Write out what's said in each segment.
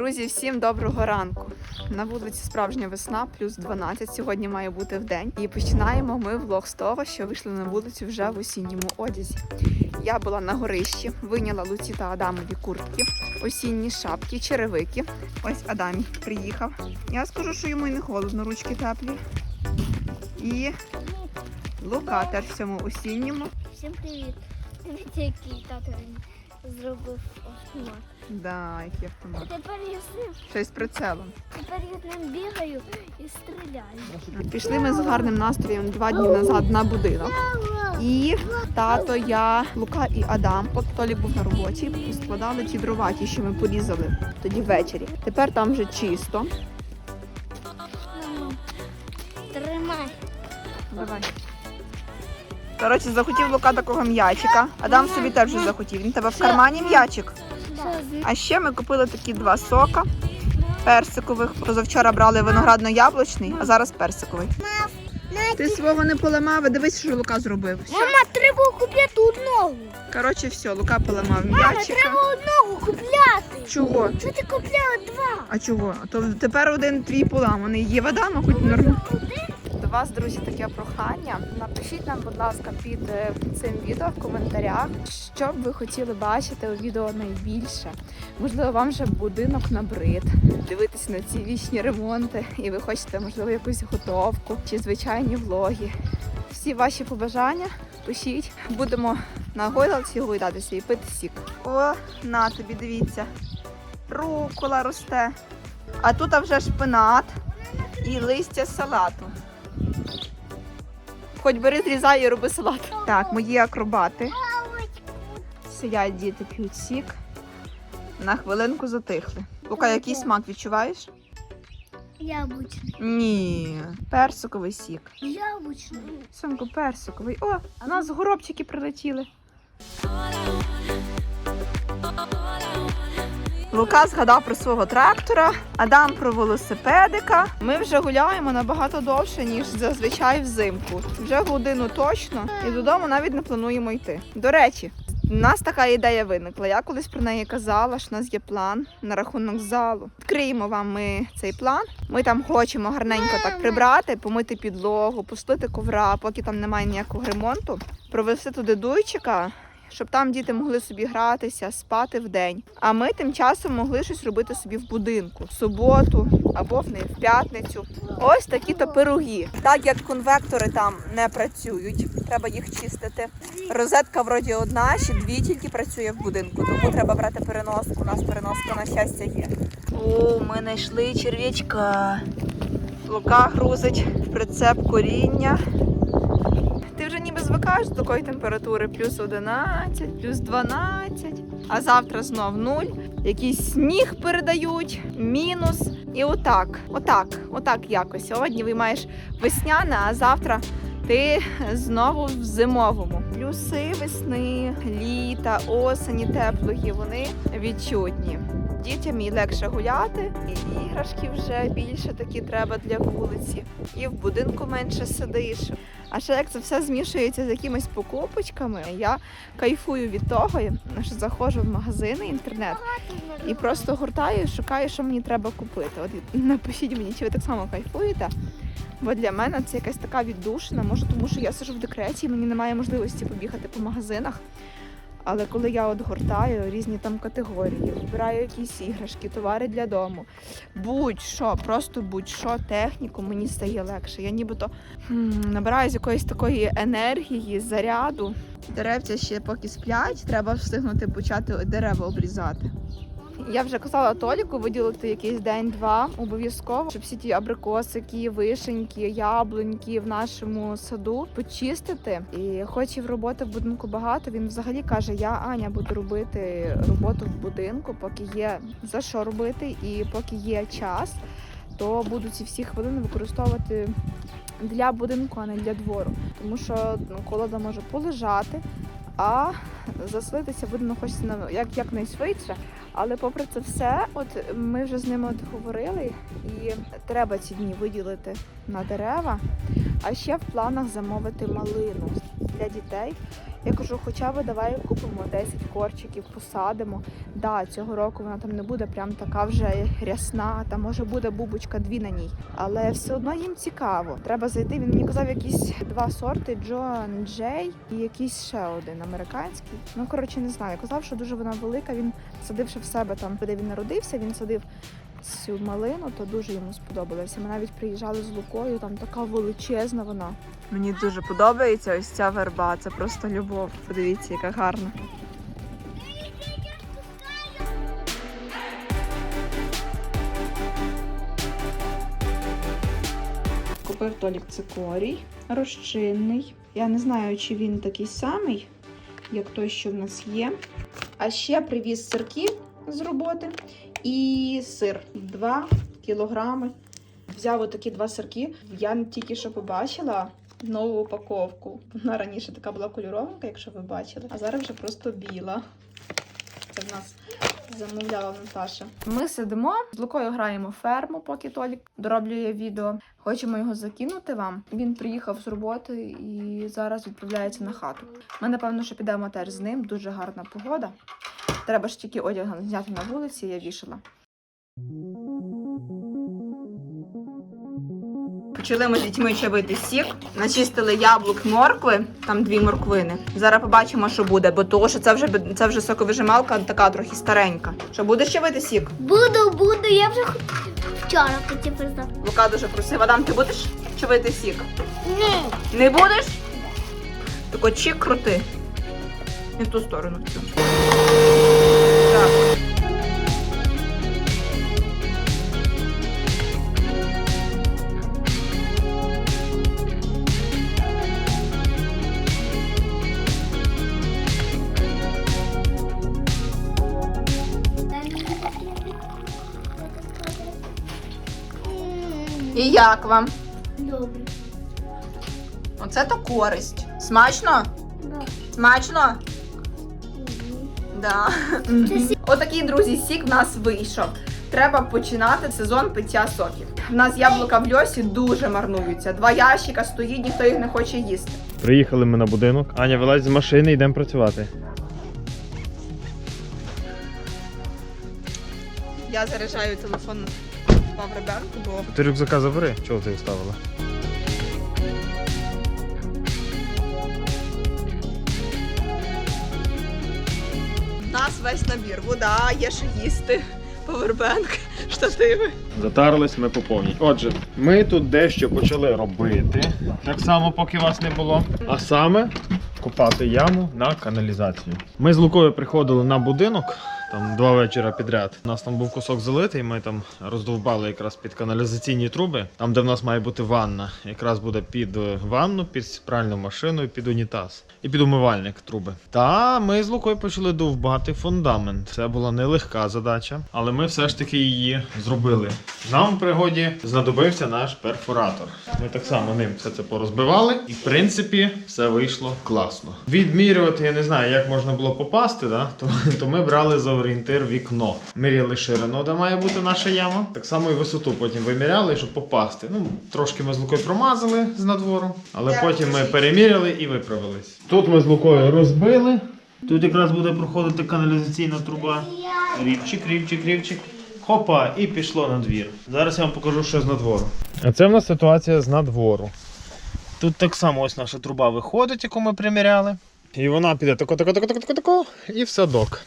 Друзі, всім доброго ранку. На вулиці справжня весна, плюс 12. Сьогодні має бути в день. І починаємо ми влог з того, що вийшли на вулицю вже в осінньому одязі. Я була на горищі, виняла Луці та Адамові куртки, осінні шапки, черевики. Ось Адамі приїхав. Я скажу, що йому і не холодно, ручки теплі. І Лука теж в цьому осінньому. Всім привіт. Дивіться, який тато зробив автомат. Да, який автомат. Тепер я з ним, Щось з прицелом. тепер я з ним бігаю і стріляю. Пішли ми з гарним настроєм два дні назад на будинок. І тато, я, Лука і Адам, поки Толік був на роботі, складали ті дрова, ті, що ми порізали тоді ввечері. Тепер там вже чисто. Коротше, захотів Лука такого м'ячика. Адам собі теж вже захотів. Він тебе в кармані м'ячик. А ще ми купили такі два сока персикових. Позавчора брали виноградно-яблучний, а зараз персиковий. Ти свого не поламав, дивись, що Лука зробив. Мама, треба купляти одного. Коротше, все, Лука поламав Мама, м'ячика. треба одного купляти. Чого? Що ти купляла два? А чого? То тепер один твій поламаний. Є вода, хоч нормально. Вас, друзі, таке прохання. Напишіть нам, будь ласка, під е, цим відео в коментарях, що б ви хотіли бачити у відео найбільше. Можливо, вам вже будинок набрид, дивитись на ці вічні ремонти, і ви хочете, можливо, якусь готовку чи звичайні влоги. Всі ваші побажання пишіть. Будемо на гойдалці гойдатися і пити сік. О, на тобі, дивіться. Рукола росте. А тут вже шпинат і листя салату. Хоч бери, зрізай і роби салат. Так, мої акробати. Сидять діти, п'ють сік. На хвилинку затихли. Лука, який смак відчуваєш? Яблучний. Ні, персиковий сік. Яблучний. Сонку, персиковий. О, у нас горобчики прилетіли. Лука згадав про свого трактора, Адам про велосипедика. Ми вже гуляємо набагато довше, ніж зазвичай взимку. Вже годину точно, і додому навіть не плануємо йти. До речі, у нас така ідея виникла. Я колись про неї казала, що у нас є план на рахунок залу. Відкриємо вам ми цей план. Ми там хочемо гарненько так прибрати, помити підлогу, пустити ковра, поки там немає ніякого ремонту, провести туди дуйчика. Щоб там діти могли собі гратися, спати в день. А ми тим часом могли щось робити собі в будинку в суботу або в не в п'ятницю. Ось такі то пироги. Так як конвектори там не працюють, треба їх чистити. Розетка вроді одна, ще дві тільки працює в будинку, тому треба брати переноску. У нас переноска на щастя є. О, ми знайшли черв'ячка. Лука грузить в прицеп коріння. До такої температури, плюс 11, плюс 12, а завтра знов нуль. Якийсь сніг передають, мінус. І отак, отак, отак якось. Сьогодні виймаєш весняне, а завтра ти знову в зимовому. Плюси весни, літа, осені, теплої, вони відчутні. Дітям і легше гуляти, і іграшки вже більше такі треба для вулиці, і в будинку менше сидиш. А ще як це все змішується з якимись покупочками, я кайфую від того, що заходжу в магазини інтернет і просто гуртаю, шукаю, що мені треба купити. От напишіть мені, чи ви так само кайфуєте. Бо для мене це якась така віддушина, може, тому що я сижу в декреті, і мені немає можливості побігати по магазинах. Але коли я от гортаю різні там категорії, збираю якісь іграшки, товари для дому, будь-що, просто будь-що, техніку, мені стає легше. Я нібито хм, набираю з якоїсь такої енергії, заряду. Деревця ще поки сплять, треба встигнути почати дерева обрізати. Я вже казала Толіку виділити якийсь день-два обов'язково, щоб всі ті абрикосики, вишеньки, яблуньки в нашому саду почистити. І хоч і в роботи в будинку багато, він взагалі каже: Я Аня буду робити роботу в будинку, поки є за що робити, і поки є час, то буду ці всі хвилини використовувати. Для будинку, а не для двору, тому що ну, колода може полежати, а заслитися будемо хочеться на- як якнайшвидше. Але попри це все, от ми вже з ними от говорили, і треба ці дні виділити на дерева. А ще в планах замовити малину для дітей Я кажу, хоча б давай купимо 10 корчиків, посадимо. Да, цього року вона там не буде прям така вже рясна, там може буде бубочка дві на ній. Але все одно їм цікаво. Треба зайти. Він мені казав якісь два сорти Джоан Джей і якийсь ще один американський. Ну коротше, не знаю. Казав, що дуже вона велика. Він садив ще в себе там, де він народився. Він садив цю малину, то дуже йому сподобалося. Ми навіть приїжджали з Лукою, там така величезна вона. Мені дуже подобається ось ця верба. Це просто любов. Подивіться, яка гарна. Купив Толік цикорій розчинний. Я не знаю, чи він такий самий, як той, що в нас є. А ще привіз сирки з роботи і сир 2 кілограми. Взяв отакі два сирки. Я тільки що побачила нову упаковку. Вона раніше така була кольоровенька, якщо ви бачили, а зараз вже просто біла. Це в нас замовляла Наташа. Ми сидимо з Лукою граємо ферму, поки Толік дороблює відео. Хочемо його закинути вам. Він приїхав з роботи і зараз відправляється на хату. Ми напевно, що підемо теж з ним. Дуже гарна погода. Треба ж тільки одяг зняти на вулиці, я вішала. Почали ми з дітьми чавити сік, начистили яблук моркви, там дві морквини. Зараз побачимо, що буде, бо того, що це вже це вже соковижималка така трохи старенька. Що будеш чавити сік? Буду, буду, я вже вчора хотів признати. Лука дуже просив, Адам, ти будеш чавити сік? Ні. Не будеш? Так от крути. Не в ту сторону. Як вам? Добре. Оце то користь. Смачно? Да. Смачно? Да. Отакий, друзі, сік в нас вийшов. Треба починати сезон пиття соків. У нас яблука в льосі дуже марнуються. Два ящика стоїть, ніхто їх не хоче їсти. Приїхали ми на будинок. Аня вилазь з машини, йдемо працювати. Я заряджаю телефон Павребенку, бо Ти рюкзака забери, чого ти вставила? в нас весь набір. Вода, є що їсти, павербенк, штативи. Затарились ми по повній. Отже, ми тут дещо почали робити. Так само, поки вас не було. А саме копати яму на каналізацію. Ми з Лукою приходили на будинок. Там два вечора підряд. У нас там був кусок залитий, ми там роздовбали якраз під каналізаційні труби, там, де в нас має бути ванна. Якраз буде під ванну, під пральну машину під унітаз. І під умивальник труби. Та ми з Лукою почали довбати фундамент. Це була нелегка задача, але ми все ж таки її зробили. Нам в пригоді знадобився наш перфоратор. Ми так само ним все це порозбивали, і в принципі все вийшло класно. Відмірювати я не знаю, як можна було попасти, да? то, то ми брали за орієнтир вікно. Міряли ширину, де має бути наша яма. Так само і висоту потім виміряли, щоб попасти. Ну, трошки ми з Лукою промазали з надвору, але потім ми переміряли і виправились. Тут ми з Лукою розбили. Тут якраз буде проходити каналізаційна труба. Рівчик, рівчик, рівчик. Хопа, і пішло на двір. Зараз я вам покажу, що з надвору. А це в нас ситуація з надвору. Тут так само ось наша труба виходить, яку ми приміряли. І вона піде тако, тако, тако, тако, тако, тако, і в садок.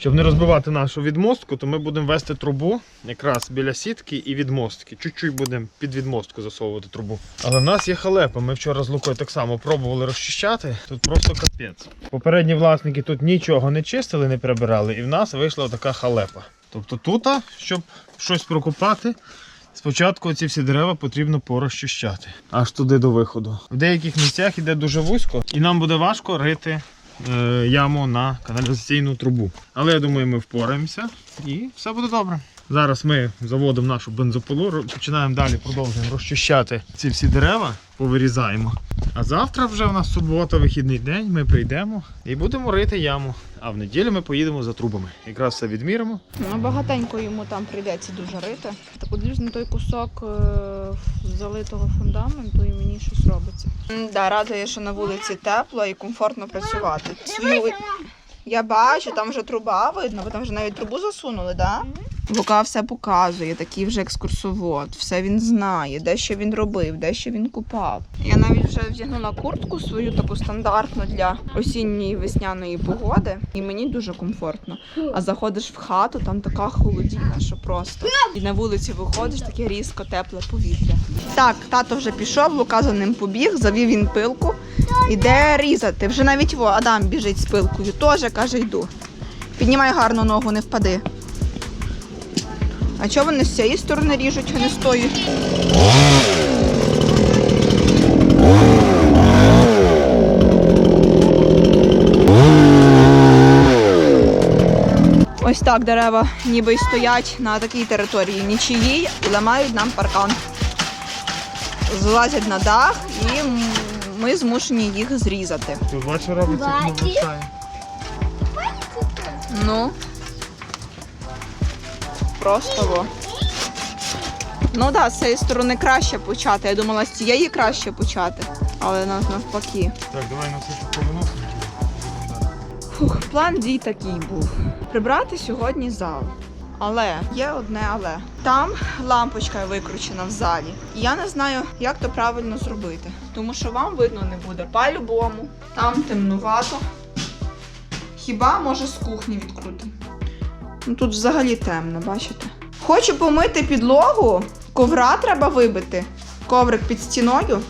Щоб не розбивати нашу відмостку, то ми будемо вести трубу якраз біля сітки і відмостки. Чуть-чуть будемо під відмостку засовувати трубу. Але в нас є халепа. Ми вчора з Лукою так само пробували розчищати. Тут просто капець. Попередні власники тут нічого не чистили, не прибирали, і в нас вийшла така халепа. Тобто тут, щоб щось прокопати, спочатку ці всі дерева потрібно порозчищати. Аж туди до виходу. В деяких місцях іде дуже вузько, і нам буде важко рити яму на каналізаційну трубу. Але я думаю, ми впораємося і все буде добре. Зараз ми заводимо нашу бензопилу, починаємо далі, продовжуємо розчищати ці всі дерева, повирізаємо. А завтра вже в нас субота, вихідний день, ми прийдемо і будемо рити яму. А в неділю ми поїдемо за трубами. Якраз все відміримо. Ну, багатенько йому там прийдеться дуже рити. Так от на той кусок е, залитого фундаменту і мені щось робиться. Да, радує, що на вулиці тепло і комфортно працювати. Свою... Я бачу, там вже труба видно, бо там вже навіть трубу засунули, да? Лука все показує, такий вже екскурсовод. Все він знає, де що він робив, де що він купав. Я навіть вже вдягнула куртку свою таку стандартну для осінньої весняної погоди, і мені дуже комфортно. А заходиш в хату, там така холодіна, що просто. І на вулиці виходиш, таке різко тепле повітря. Так, тато вже пішов, Лука за ним побіг, завів він пилку. Іде різати. Вже навіть Адам біжить з пилкою. Теж каже, йду. Піднімай гарно ногу, не впади. А чого вони з цієї сторони ріжуть, а не з тої? Ось так дерева ніби й стоять на такій території нічиїй і ламають нам паркан. Злазять на дах і ми змушені їх зрізати. Ти бачиш, робиться, як? Ну. Просто во. Ну так, да, з цієї сторони краще почати. Я думала, з цієї краще почати. Але нас навпаки. Так, давай на все, що повиносимо. Фух, план дій такий був. Прибрати сьогодні зал. Але є одне але. Там лампочка викручена в залі. І я не знаю, як то правильно зробити. Тому що вам видно не буде по-любому. Там темнувато. Хіба може з кухні відкрути? Ну тут взагалі темно, бачите? Хочу помити підлогу, ковра треба вибити. Коврик під стіною,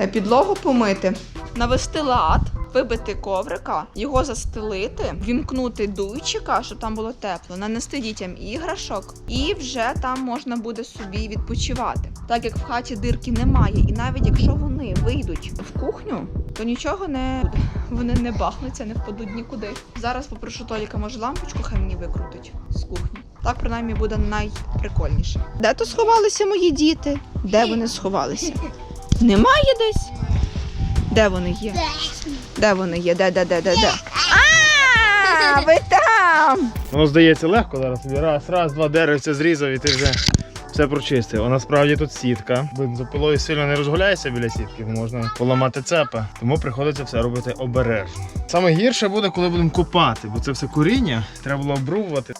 е, підлогу помити, навести лад, вибити коврика, його застелити, вімкнути дуйчика, щоб там було тепло, нанести дітям іграшок, і вже там можна буде собі відпочивати. Так як в хаті дирки немає, і навіть якщо вони вийдуть в кухню, то нічого не буде. Вони не бахнуться, не впадуть нікуди. Зараз попрошу Толіка, може лампочку хай мені викрутить з кухні. Так принаймні буде найприкольніше. Де то сховалися мої діти? Де вони сховалися? Немає десь? Де вони є? Де вони є? Де, де, де, де, де? А, ви там! Воно здається легко зараз тобі. Раз, раз, два деревця зрізав і ти вже все прочистив. А насправді тут сітка. Бензопилою сильно не розгуляєшся біля сітки, можна поламати цепа. Тому приходиться все робити обережно. Саме гірше буде, коли будемо копати, бо це все коріння, треба було обрубувати.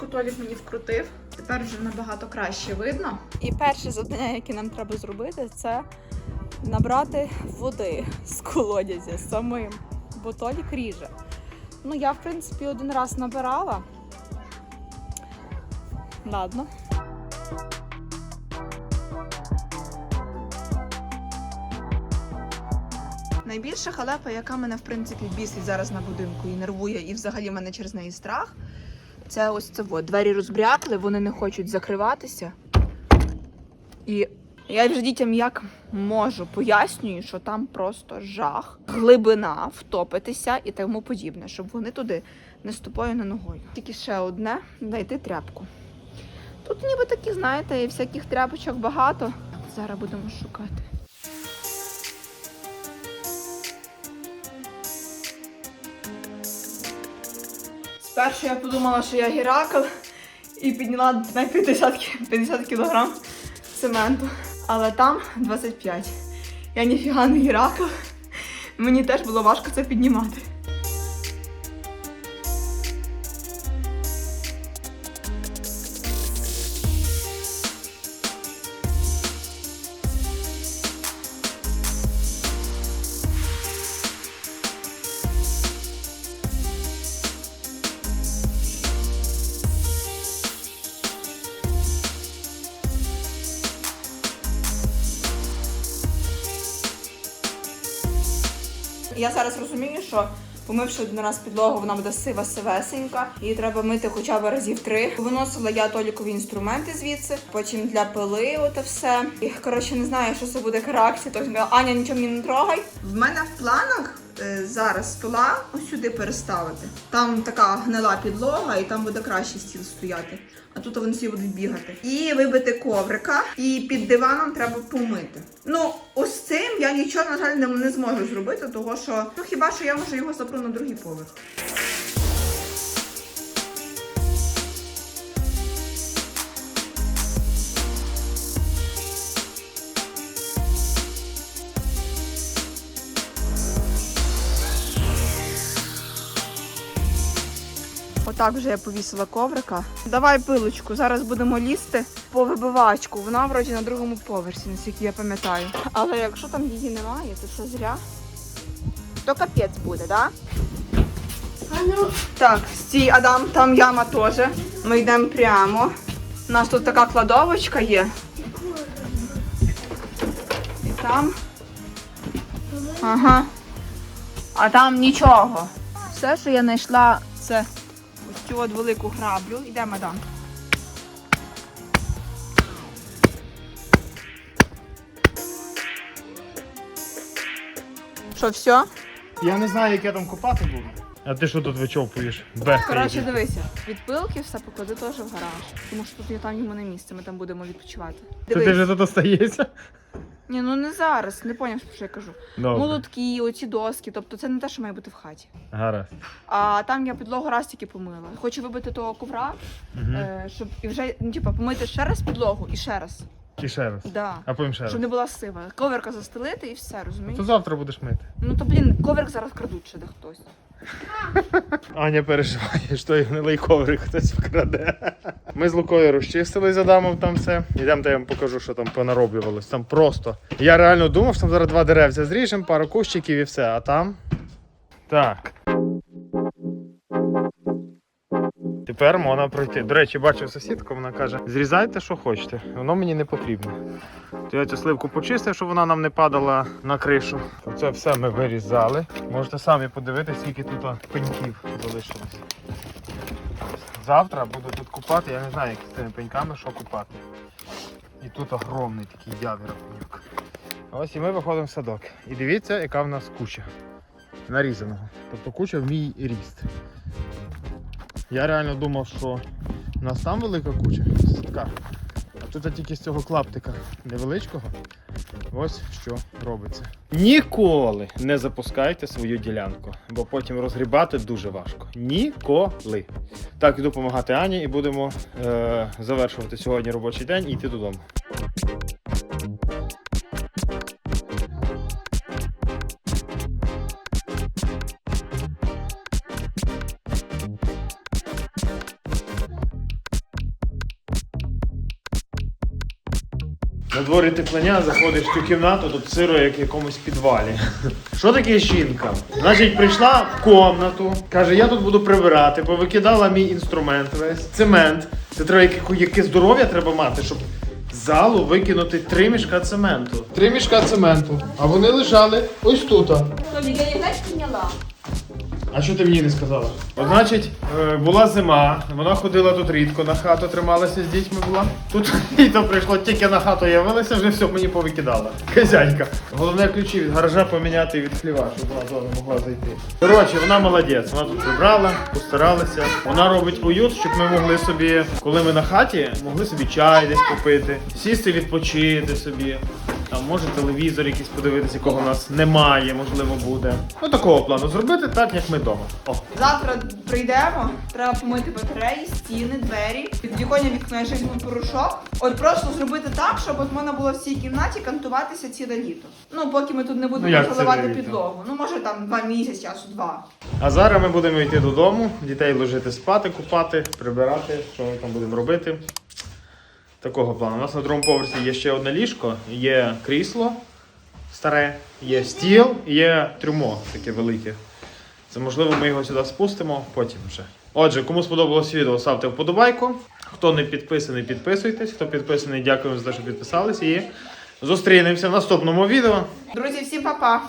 Лампочку Толік мені вкрутив. Тепер вже набагато краще видно. І перше завдання, яке нам треба зробити, це набрати води з колодязя самим, бо Толік ріже. Ну, я, в принципі, один раз набирала. Ладно. Найбільша халепа, яка мене в принципі бісить зараз на будинку і нервує, і взагалі в мене через неї страх. Це ось це от. Двері розбрякли, вони не хочуть закриватися. І я вже дітям як можу пояснюю, що там просто жах, глибина, втопитися і тому подібне, щоб вони туди не ступою, не ногою. Тільки ще одне знайти тряпку. Тут ніби такі, знаєте, і всяких тряпочок багато. Зараз будемо шукати. Спершу я подумала, що я Геракл і підняла на 50, кі- 50 кілограм цементу. Але там 25. Я ніфіга не Геракл. Мені теж було важко це піднімати. Я зараз розумію, що помивши один раз підлогу, вона буде сива сивесенька. Її треба мити хоча б разів три. Виносила я толікові інструменти звідси, потім для пили, ото все. І коротше не знаю, що це буде реакція. Тож Аня, нічого мені не трогай. В мене в планах зараз стола сюди переставити. Там така гнила підлога, і там буде краще стіл стояти. А тут вони всі будуть бігати. І вибити коврика, і під диваном треба помити. Ну, ось цим я нічого, на жаль, не, не зможу зробити, того що ну хіба що я можу його запру на другий поверх. Отак вже я повісила коврика. Давай пилочку, зараз будемо лізти по вибивачку. Вона вроді на другому поверсі, наскільки я пам'ятаю. Але якщо там її немає, то це зря. То капець буде, так? А ну, Так, стій, Адам, там яма теж. Ми йдемо прямо. У нас тут така кладовочка є. І там. Ага. А там нічого. Все, що я знайшла, це цю от велику граблю. Йдемо, Адам. Що, все? Я не знаю, як я там копати буду. А ти що тут вичовпуєш? Коротше, дивися, від пилки все поклади теж в гараж. Тому що тут є там йому не місце, ми там будемо відпочивати. Це ти вже тут остаєшся? Ні, ну не зараз, не поняв, що я кажу. Добре. Молотки, оці доски, тобто це не те, що має бути в хаті. Гаразд. А там я підлогу раз тільки помила. Хочу вибити того ковра, Угу. е, щоб і вже ну, типа, помити ще раз підлогу і ще раз. І ще раз. Да. А потім ще раз. Щоб не була сива. Коверка застелити і все, То завтра будеш мити. Ну то блін, коверк зараз крадуть ще де хтось. Аня переживає, що той гнилий коврик хтось вкраде. Ми з Лукою розчистили з Адамом там все. Ідемо, я вам покажу, що там понароблювалось. Там просто. Я реально думав, що там зараз два деревця зріжемо, пару кущиків і все. А там. Так. Тепер можна пройти. До речі, бачу сусідку, вона каже: зрізайте, що хочете, воно мені не потрібно. То я цю сливку почистив, щоб вона нам не падала на кришу. Це все ми вирізали. Можете самі подивитися, скільки тут пеньків залишилось. Завтра буду тут купати, я не знаю, як з цими пеньками що купати. І тут огромний такий явір пеньок. Ось і ми виходимо в садок. І дивіться, яка в нас куча нарізаного. Тобто куча в мій ріст. Я реально думав, що у нас там велика куча садка. А тут тільки з цього клаптика невеличкого. Ось що робиться. Ніколи не запускайте свою ділянку, бо потім розгрібати дуже важко. Ніколи. Так, іду допомагати Ані і будемо е- завершувати сьогодні робочий день і йти додому. На дворі теплення заходиш в цю кімнату, тут сиро як в якомусь підвалі. Що таке жінка? Значить, прийшла в комнату, каже, я тут буду прибирати, повикидала мій інструмент весь, цемент. Це треба яке, яке здоров'я треба мати, щоб з залу викинути три мішка цементу. Три мішка цементу. А вони лежали ось тут. А що ти мені не сказала? Значить, е, була зима, вона ходила тут рідко на хату, трималася з дітьми була. Тут літо прийшло, тільки на хату явилася, вже все мені повикидала. Хазяйка. Головне ключі від гаража поміняти від хліва, щоб вона туди могла зайти. Коротше, вона молодець. Вона тут прибрала, постаралася. Вона робить уют, щоб ми могли собі, коли ми на хаті, могли собі чай десь попити, сісти відпочити собі. Там може телевізор якийсь подивитися, якого в нас немає, можливо, буде. Ну такого плану зробити так, як ми вдома. О. Завтра прийдемо, треба помити батареї, стіни, двері, від віконня вікно я щось був порошок. От просто зробити так, щоб от можна було в цій кімнаті кантуватися ціле літо. Ну, поки ми тут не будемо Ну, як заливати ціле літо? підлогу. Ну, може там два місяці, часу два. А зараз ми будемо йти додому, дітей ложити спати, купати, прибирати, що ми там будемо робити. Такого плану. У нас на другому поверсі є ще одне ліжко, є крісло старе, є стіл, є трюмо таке велике. Це можливо, ми його сюди спустимо потім вже. Отже, кому сподобалось відео, ставте вподобайку. Хто не підписаний, підписуйтесь. Хто підписаний, дякуємо за те, що підписались. І зустрінемося в наступному відео. Друзі, всім па-па!